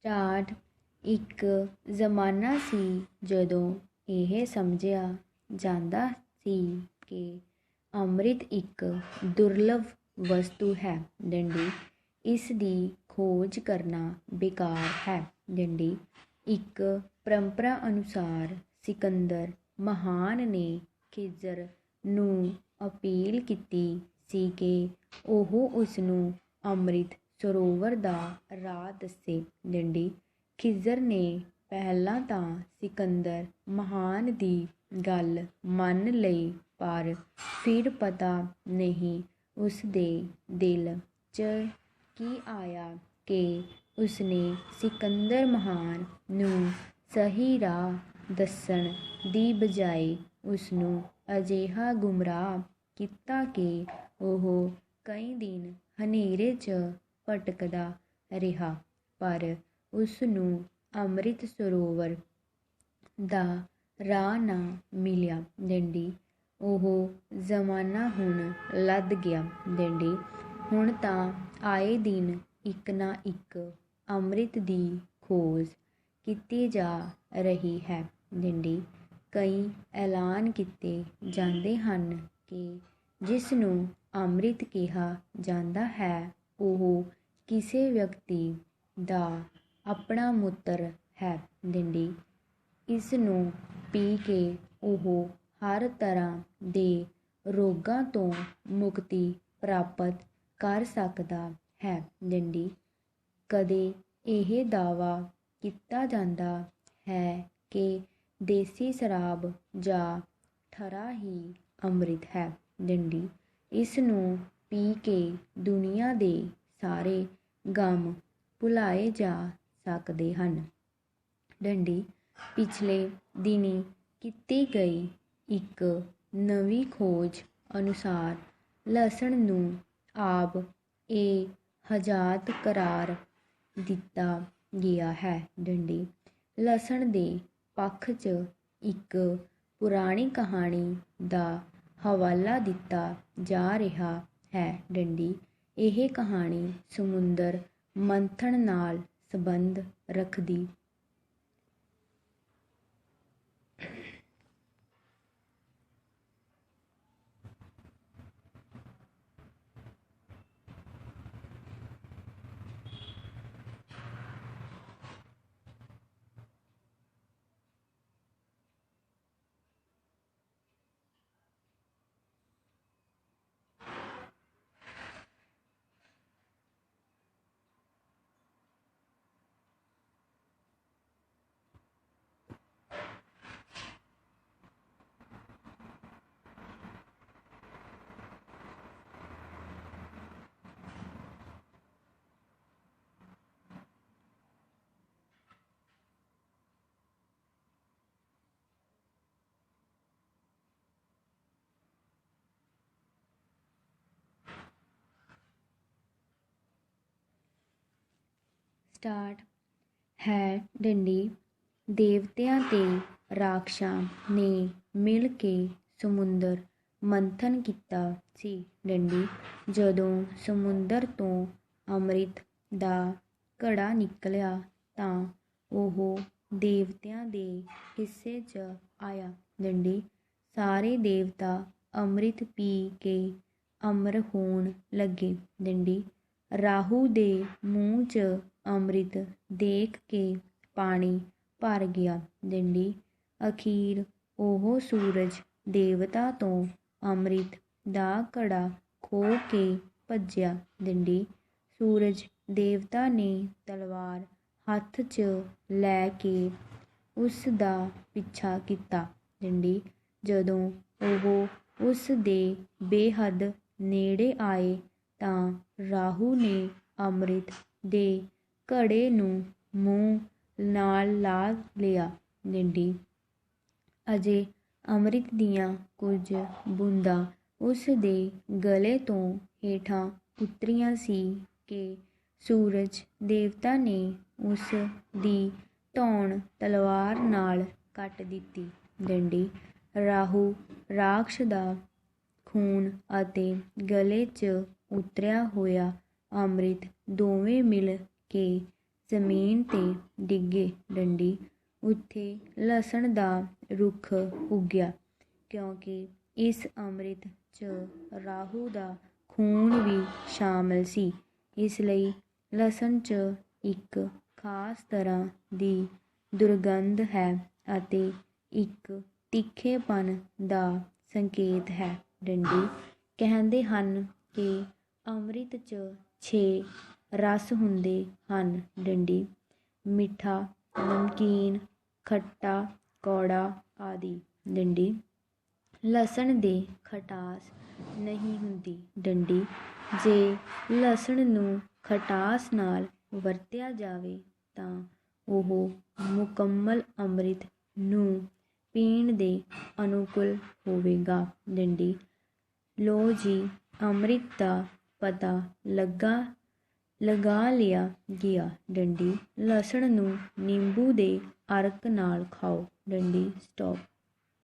Start ਇੱਕ ਜ਼ਮਾਨਾ ਸੀ ਜਦੋਂ ਇਹ ਸਮਝਿਆ ਜਾਂਦਾ ਸੀ ਕਿ ਅੰਮ੍ਰਿਤ ਇੱਕ ਦੁਰਲੱਭ ਵਸਤੂ ਹੈ। ਡੰਡੀ, ਇਸ ਦੀ ਖੋਜ ਕਰਨਾ ਬੇਕਾਰ ਹੈ। ਡੰਡੀ, ਇੱਕ ਪਰੰਪਰਾ ਅਨੁਸਾਰ ਸਿਕੰਦਰ ਮਹਾਨ ਨੇ ਖਿਜ਼ਰ ਨੂੰ ਅਪੀਲ ਕੀਤੀ ਸੀ ਕਿ ਉਹ ਉਸ ਨੂੰ ਅੰਮ੍ਰਿਤ ਸਰੋਵਰ ਦਾ ਰਾਹ ਦੱਸੇ ਡੰਡੀ। ਖਿਜ਼ਰ ਨੇ ਪਹਿਲਾਂ ਤਾਂ ਸਿਕੰਦਰ ਮਹਾਨ ਦੀ ਗੱਲ ਮੰਨ ਲਈ, ਪਰ ਫਿਰ ਪਤਾ ਨਹੀਂ ਉਸ ਦੇ ਦਿਲ 'ਚ ਕੀ ਆਇਆ ਕਿ ਉਸਨੇ ਸਿਕੰਦਰ ਮਹਾਨ ਨੂੰ ਸਹੀ ਰਾਹ ਦੱਸਣ ਦੀ ਬਜਾਏ ਉਸ ਨੂੰ ਅਜਿਹਾ ਗੁੰਮਰਾਹ ਕੀਤਾ ਕਿ ਉਹ ਕਈ ਦਿਨ ਹਨੇਰੇ 'ਚ ਭਟਕਦਾ ਰਿਹਾ, ਪਰ ਉਸ ਨੂੰ ਅੰਮ੍ਰਿਤ ਸਰੋਵਰ ਦਾ ਰਾਹ ਨਾ ਮਿਲਿਆ ਡੰਡੀ। ਉਹ ਜ਼ਮਾਨਾ ਹੁਣ ਲੱਦ ਗਿਆ ਡੰਡੀ। ਹੁਣ ਤਾਂ ਆਏ ਦਿਨ ਇੱਕ ਨਾ ਇੱਕ ਅੰਮ੍ਰਿਤ ਦੀ ਖੋਜ ਕੀਤੀ ਜਾ ਰਹੀ ਹੈ ਡੰਡੀ। ਕਈ ਐਲਾਨ ਕੀਤੇ ਜਾਂਦੇ ਹਨ ਕਿ ਜਿਸ ਨੂੰ ਅੰਮ੍ਰਿਤ ਕਿਹਾ ਜਾਂਦਾ ਹੈ, ਉਹ ਕਿਸੇ ਵਿਅਕਤੀ ਦਾ ਆਪਣਾ ਮੂਤਰ ਹੈ ਡੰਡੀ ਇਸ ਨੂੰ ਪੀ ਕੇ ਉਹ ਹਰ ਤਰ੍ਹਾਂ ਦੇ ਰੋਗਾਂ ਤੋਂ ਮੁਕਤੀ ਪ੍ਰਾਪਤ ਕਰ ਸਕਦਾ ਹੈ ਡੰਡੀ ਕਦੇ ਇਹ ਦਾਅਵਾ ਕੀਤਾ ਜਾਂਦਾ ਹੈ ਕਿ ਦੇਸੀ ਸ਼ਰਾਬ ਜਾਂ ਠਰਾ ਹੀ ਅੰਮ੍ਰਿਤ ਹੈ ਡੰਡੀ ਇਸ ਨੂੰ ਪੀ ਕੇ ਦੁਨੀਆ ਦੇ ਸਾਰੇ ਗਮ ਭੁਲਾਏ ਜਾ ਸਕਦੇ ਹਨ। ਡੰਡੀ ਪਿਛਲੇ ਦਿਨੀ ਕੀਤੀ ਗਈ ਇੱਕ ਨਵੀਂ ਖੋਜ ਅਨੁਸਾਰ ਲਸਣ ਨੂੰ ਆਪ ਇਹ ਹਜਾਤ ਕਰਾਰ ਦਿੱਤਾ ਗਿਆ ਹੈ। ਡੰਡੀ ਲਸਣ ਦੇ ਪੱਖ 'ਚ ਇੱਕ ਪੁਰਾਣੀ ਕਹਾਣੀ ਦਾ ਹਵਾਲਾ ਦਿੱਤਾ ਜਾ ਰਿਹਾ ਹੈ। ਡੰਡੀ ਇਹ ਕਹਾਣੀ ਸਮੁੰਦਰ ਮੰਥਨ ਨਾਲ ਸੰਬੰਧ ਰੱਖਦੀ ਸਟਾਰਟ ਹੈ ਡੰਡੀ। ਦੇਵਤਿਆਂ ਤੇ ਰਾਖਸ਼ਾਂ ਨੇ ਮਿਲ ਕੇ ਸਮੁੰਦਰ ਮੰਥਨ ਕੀਤਾ ਸੀ ਡੰਡੀ। ਜਦੋਂ ਸਮੁੰਦਰ ਤੋਂ ਅੰਮ੍ਰਿਤ ਦਾ ਘੜਾ ਨਿਕਲਿਆ ਤਾਂ ਉਹ ਦੇਵਤਿਆਂ ਦੇ ਹਿੱਸੇ 'ਚ ਆਇਆ। ਡੰਡੀ ਸਾਰੇ ਦੇਵਤਾ ਅੰਮ੍ਰਿਤ ਪੀ ਕੇ ਅਮਰ ਹੋਣ ਲੱਗੇ। ਡੰਡੀ ਰਾਹੂ ਦੇ ਮੂੰਹ 'ਚ ਅੰਮ੍ਰਿਤ ਦੇਖ ਕੇ ਪਾਣੀ ਭਰ ਗਿਆ। ਡੰਡੀ ਅਖੀਰ ਉਹ ਸੂਰਜ ਦੇਵਤਾ ਤੋਂ ਅੰਮ੍ਰਿਤ ਦਾ ਘੜਾ ਖੋ ਕੇ ਭੱਜਿਆ। ਡੰਡੀ ਸੂਰਜ ਦੇਵਤਾ ਨੇ ਤਲਵਾਰ ਹੱਥ 'ਚ ਲੈ ਕੇ ਉਸ ਦਾ ਪਿੱਛਾ ਕੀਤਾ। ਡੰਡੀ ਜਦੋਂ ਉਹ ਉਸ ਦੇ ਬੇਹੱਦ ਨੇੜੇ ਆਏ ਤਾਂ ਰਾਹੂ ਨੇ ਅੰਮ੍ਰਿਤ ਦੇ ਘੜੇ ਨੂੰ ਮੂੰਹ ਨਾਲ ਲਾ ਲਿਆ ਡੰਡੀ ਅਜੇ ਅੰਮ੍ਰਿਤ ਦੀਆਂ ਕੁਝ ਬੂੰਦਾਂ ਉਸ ਦੇ ਗਲੇ ਤੋਂ ਹੇਠਾਂ ਉਤਰੀਆਂ ਸੀ ਕਿ ਸੂਰਜ ਦੇਵਤਾ ਨੇ ਉਸ ਦੀ ਧੌਣ ਤਲਵਾਰ ਨਾਲ ਕੱਟ ਦਿੱਤੀ ਡੰਡੀ ਰਾਹੂ ਰਾਖਸ਼ ਦਾ ਖੂਨ ਅਤੇ ਗਲੇ 'ਚ ਉਤਰਿਆ ਹੋਇਆ ਅੰਮ੍ਰਿਤ ਦੋਵੇਂ ਮਿਲ ਕੇ ਜ਼ਮੀਨ ਤੇ ਡਿੱਗੇ ਡੰਡੀ। ਉੱਥੇ ਲਸਣ ਦਾ ਰੁੱਖ ਉੱਗਿਆ ਕਿਉਂਕਿ ਇਸ ਅੰਮ੍ਰਿਤ 'ਚ ਰਾਹੂ ਦਾ ਖੂਨ ਵੀ ਸ਼ਾਮਲ ਸੀ। ਇਸ ਲਈ ਲਸਣ 'ਚ ਇੱਕ ਖਾਸ ਤਰ੍ਹਾਂ ਦੀ ਦੁਰਗੰਧ ਹੈ ਅਤੇ ਇੱਕ ਤਿੱਖੇਪਨ ਦਾ ਸੰਕੇਤ ਹੈ। ਡੰਡੀ ਕਹਿੰਦੇ ਹਨ ਕਿ ਅੰਮ੍ਰਿਤ 'ਚ ਛੇ ਰਸ ਹੁੰਦੇ ਹਨ। ਡੰਡੀ, ਮਿੱਠਾ, ਨਮਕੀਨ, ਖੱਟਾ, ਕੌੜਾ ਆਦਿ। ਡੰਡੀ, ਲਸਣ ਦੇ ਖਟਾਸ ਨਹੀਂ ਹੁੰਦੀ। ਡੰਡੀ, ਜੇ ਲਸਣ ਨੂੰ ਖਟਾਸ ਨਾਲ ਵਰਤਿਆ ਜਾਵੇ ਤਾਂ ਉਹ ਮੁਕੰਮਲ ਅੰਮ੍ਰਿਤ ਨੂੰ ਪੀਣ ਦੇ ਅਨੁਕੂਲ ਹੋਵੇਗਾ। ਡੰਡੀ ਲੋ ਜੀ, ਅੰਮ੍ਰਿਤ ਦਾ ਪਤਾ ਲੱਗਾ ਲਗਾ ਲਿਆ ਗਿਆ। ਡੰਡੀ ਲਸਣ ਨੂੰ ਨਿੰਬੂ ਦੇ ਅਰਕ ਨਾਲ ਖਾਓ। ਡੰਡੀ ਸਟਾਪ